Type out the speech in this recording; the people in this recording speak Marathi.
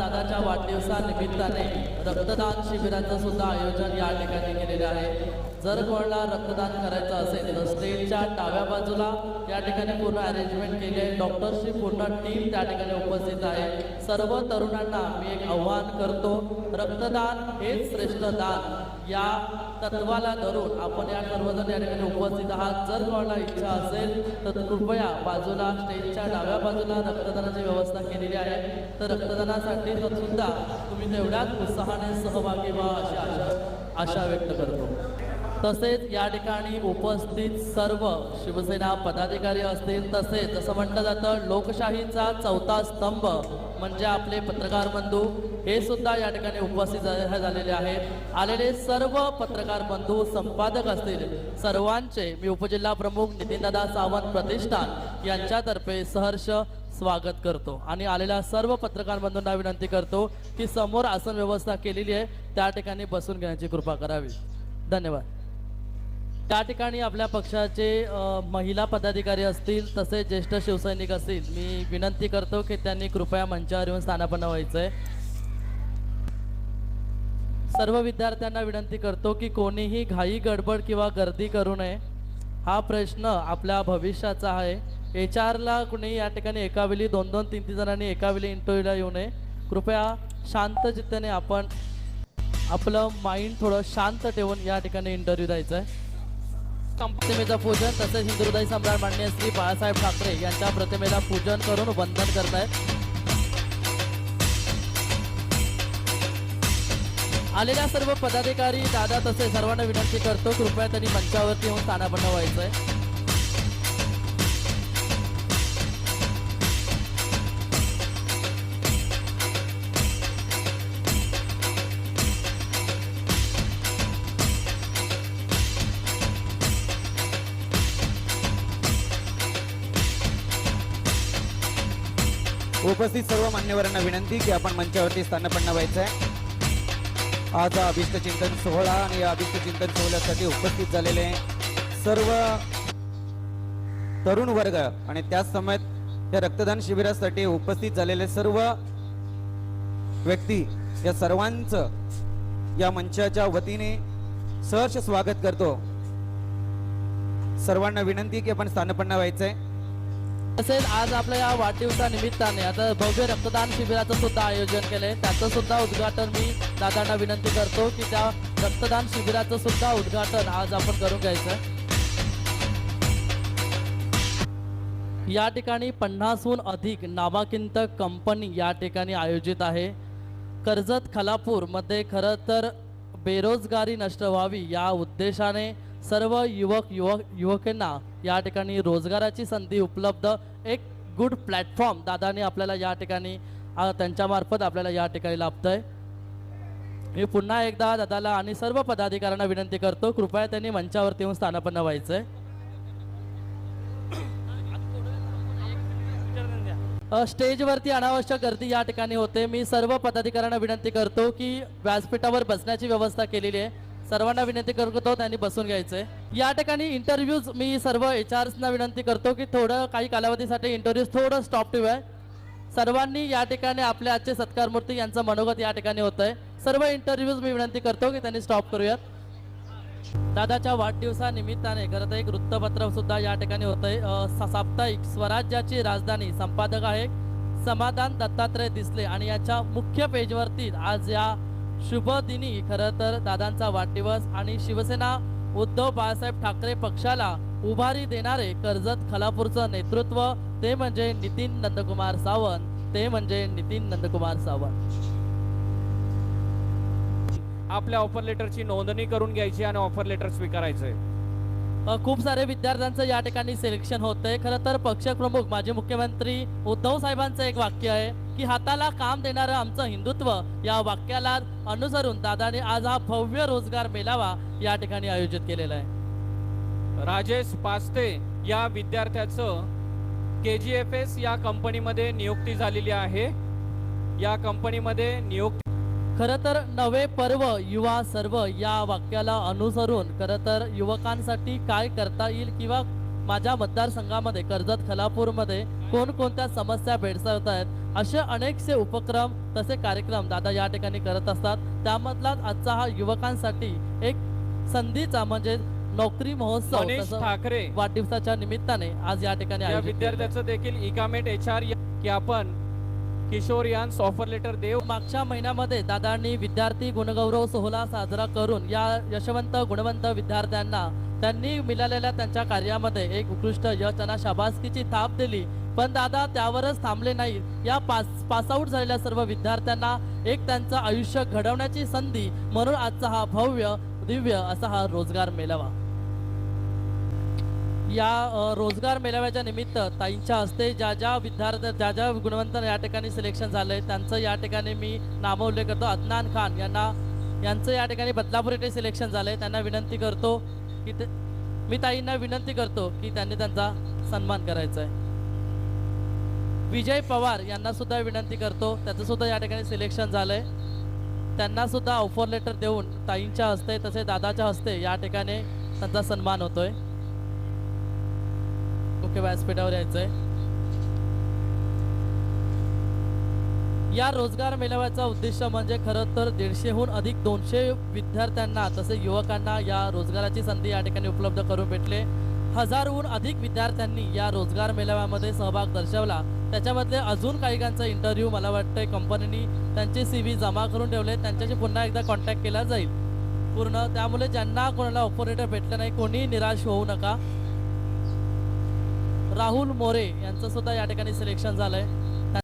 दादाच्या वाढदिवसानिमित्ताने रक्तदान शिबिराचं सुद्धा आयोजन या ठिकाणी केलेले आहे. जर कोणाला रक्तदान करायचं असेल तर स्टेजच्या डाव्या बाजूला या ठिकाणी पूर्ण अरेंजमेंट केली आहे. डॉक्टरची पूर्ण टीम त्या ठिकाणी उपस्थित आहे. सर्व तरुणांना मी एक आव्हान करतो रक्तदान हेच श्रेष्ठ दान. या तत्वाला धरून आपण या सर्वजण या ठिकाणी उपस्थित आहात. जर कोणाला इच्छा असेल तर कृपया बाजूला स्टेजच्या डाव्या बाजूला रक्तदानाची व्यवस्था केलेली आहे. तर रक्तदानासाठी तर सुद्धा तुम्ही तेवढ्याच उत्साहाने सहभागी व्हा अशी आशा आशा व्यक्त करतो. तसेच या ठिकाणी उपस्थित सर्व शिवसेना पदाधिकारी असतील तसेच जसं म्हटलं जातं लोकशाहीचा चौथा स्तंभ म्हणजे आपले पत्रकार बंधू हे सुद्धा या ठिकाणी उपस्थित झालेले आहेत आलेले सर्व पत्रकार बंधू संपादक असतील सर्वांचे मी उपजिल्हा प्रमुख नितीनदादा सावंत प्रतिष्ठान यांच्यातर्फे सहर्ष स्वागत करतो. आणि आलेल्या सर्व पत्रकार बंधूंना विनंती करतो की समोर आसन व्यवस्था केलेली आहे त्या ठिकाणी बसून घेण्याची कृपा करावी. धन्यवाद. त्या ठिकाणी आपल्या पक्षाचे महिला पदाधिकारी असतील तसेच ज्येष्ठ शिवसैनिक असतील मी विनंती करतो की त्यांनी कृपया मंचावर येऊन स्थानापन्न व्हायचं आहे सर्व विद्यार्थ्यांना विनंती करतो की कोणीही घाई गडबड किंवा गर्दी करू नये. हा प्रश्न आपल्या भविष्याचा आहे. एच आरला कुणी या ठिकाणी एकावेळी दोन दोन तीन तीन जणांनी एकावेळी इंटरव्ह्यूला येऊ नये. कृपया शांत चित्ताने आपण आपलं माइंड थोडं शांत ठेवून या ठिकाणी इंटरव्ह्यू द्यायचा आहे प्रतिमेचं पूजन तसेच हिंदू सम्राट मान्य श्री बाळासाहेब ठाकरे यांच्या प्रतिमेला पूजन करून वंदन करतायत. आलेल्या सर्व पदाधिकारी दादा तसे सर्वांना विनंती करतो कृपया त्यांनी मंचावरती येऊन ताना बनवायचं आहे उपस्थित सर्व मान्यवरांना विनंती की आपण मंचावरती स्थानपन्न व्हायचं आहे आज अभिष्ट चिंतन सोहळा आणि या अभिष्ट चिंतन सोहळ्यासाठी उपस्थित झालेले सर्व तरुण वर्ग आणि त्याच समयात या रक्तदान शिबिरासाठी उपस्थित झालेले सर्व व्यक्ती या सर्वांचं या मंचाच्या वतीने सहर्ष स्वागत करतो. सर्वांना विनंती की आपण स्थानपन्न व्हायचंय. तसेच आज आपल्या या वाढदिवसानिमित्ताने आता भव्य रक्तदान शिबिराचं सुद्धा आयोजन केले. त्याचं सुद्धा उद्घाटन मी दादांना विनंती करतो की त्या रक्तदान शिबिराचं सुद्धा उद्घाटन आज आपण करून घ्यायचं. या ठिकाणी पन्नासहून अधिक नामांकित कंपनी या ठिकाणी आयोजित आहे. कर्जत खलापूरमध्ये खरं तर बेरोजगारी नष्ट व्हावी या उद्देशाने सर्व युवक युवक युवकांना या ठिकाणी रोजगाराची संधी उपलब्ध एक गुड प्लॅटफॉर्म दादाने आपल्याला या ठिकाणी त्यांच्यामार्फत आपल्याला या ठिकाणी लाभतंय. मी पुन्हा एकदा दादाला आणि सर्व पदाधिकाऱ्यांना विनंती करतो कृपया त्यांनी मंचावरती येऊन स्थानापन्न व्हायचं आहे स्टेजवरती अनावश्यक गर्दी या ठिकाणी होते. मी सर्व पदाधिकाऱ्यांना विनंती करतो की व्यासपीठावर बसण्याची व्यवस्था केलेली आहे. सर्वांना विनंती करतो त्यांनी बसून घ्यायचंय या ठिकाणी इंटरव्ह्यूज मी सर्व एच आर्सना विनंती करतो की थोडं काही कालावधीसाठी इंटरव्ह्यूज थोडं स्टॉप ठेवूया सर्वांनी या ठिकाणी आपले आजचे सत्कार मूर्ती यांचं मनोगत या ठिकाणी होत आहे सर्व इंटरव्ह्यूज मी विनंती करतो की त्यांनी स्टॉप करूयात. दादाच्या वाढदिवसानिमित्ताने खरं तर एक वृत्तपत्र सुद्धा या ठिकाणी होत आहे साप्ताहिक स्वराज्याची राजधानी संपादक आहे समाधान दत्तात्रय दिसले आणि याच्या मुख्य पेजवरती आज या शुभ दिनी खरं तर दादांचा वाढदिवस आणि शिवसेना उद्धव बाळासाहेब ठाकरे पक्षाला उभारी देणारे कर्जत खालापूरचं नेतृत्व ते म्हणजे नितीन नंदकुमार सावंत. ते म्हणजे नितीन नंदकुमार सावंत. आपल्या ऑफर लेटरची नोंदणी करून घ्यायची आणि ऑफर लेटर स्वीकारायचंय. अ, खूप सारे विद्यार्थ्यांचं या ठिकाणी सिलेक्शन होतंय. खरं तर पक्षप्रमुख माजी मुख्यमंत्री उद्धव साहेबांचं एक वाक्य आहे. की हाताला काम देणारं आमचं हिंदुत्व या वाक्याला अनुसरून दादाने आज हा भव्य रोजगार मेळावा या ठिकाणी आयोजित केलेला आहे. राजेश पास्ते या विद्यार्थ्याचं के जी एफ एस या कंपनीमध्ये नियुक्ती झालेली आहे. या कंपनीमध्ये नियुक्ती खरं तर नवे पर्व युवा सर्व या वाक्याला अनुसरून खरं तर युवकांसाठी काय करता येईल किंवा माझ्या मतदारसंघामध्ये कर्जत खलापूरमध्ये कोणकोणत्या समस्या भेडसावत आहेत असे अनेकसे उपक्रम तसे कार्यक्रम दादा या ठिकाणी करत असतात त्यामधलाच आजचा हा युवकांसाठी एक संधीचा म्हणजे नोकरी महोत्सव ठाकरे वाढदिवसाच्या निमित्ताने आज या ठिकाणी. विद्यार्थ्याचं देखील इकामेट एच आर की आपण किशोर यांस ऑफर लेटर देव मागच्या महिन्यामध्ये दादांनी विद्यार्थी गुणगौरव सोहळा साजरा करून या यशवंत गुणवंत विद्यार्थ्यांना त्यांनी मिळालेल्या त्यांच्या कार्यामध्ये एक उत्कृष्ट यश त्यांना शाबासकीची थाप दिली. पण दादा त्यावरच थांबले नाही. या पास पासआउट झालेल्या सर्व विद्यार्थ्यांना एक त्यांचं आयुष्य घडवण्याची संधी म्हणून आजचा हा भव्य दिव्य असा हा रोजगार मेळावा. या रोजगार मेळाव्याच्या निमित्त ताईंच्या हस्ते ज्या ज्या विद्यार्थ्या ज्या ज्या गुणवंत या ठिकाणी सिलेक्शन झालं आहे त्यांचं या ठिकाणी मी नामोल्लेख करतो. अदनान खान यांना यांचं या ठिकाणी बदलापूर येथे सिलेक्शन आहे त्यांना विनंती करतो की ते मी ताईंना विनंती करतो की त्यांनी त्यांचा सन्मान करायचा आहे विजय पवार यांना सुद्धा विनंती करतो. त्याचं सुद्धा या ठिकाणी सिलेक्शन झालंय. त्यांना सुद्धा ऑफर लेटर देऊन ताईंच्या हस्ते तसे दादाच्या हस्ते या ठिकाणी त्यांचा सन्मान होतोय. मुख्य व्यासपीठावर यायचंय. या रोजगार मेळाव्याचा उद्देश म्हणजे खरं तर दीडशेहून अधिक दोनशे विद्यार्थ्यांना तसे युवकांना या रोजगाराची संधी या ठिकाणी उपलब्ध करून भेटले. हजारहून अधिक विद्यार्थ्यांनी या रोजगार मेळाव्यामध्ये सहभाग दर्शवला. त्याच्यामधले अजून काहीकांचा इंटरव्ह्यू मला वाटतंय कंपनीनी त्यांचे सी व्ही जमा करून ठेवले त्यांच्याशी पुन्हा एकदा कॉन्टॅक्ट केला जाईल. पूर्ण त्यामुळे ज्यांना कोणाला ऑपरेटर भेटलं नाही कोणी निराश होऊ नका. राहुल मोरे यांचं सुद्धा या ठिकाणी सिलेक्शन झालंय.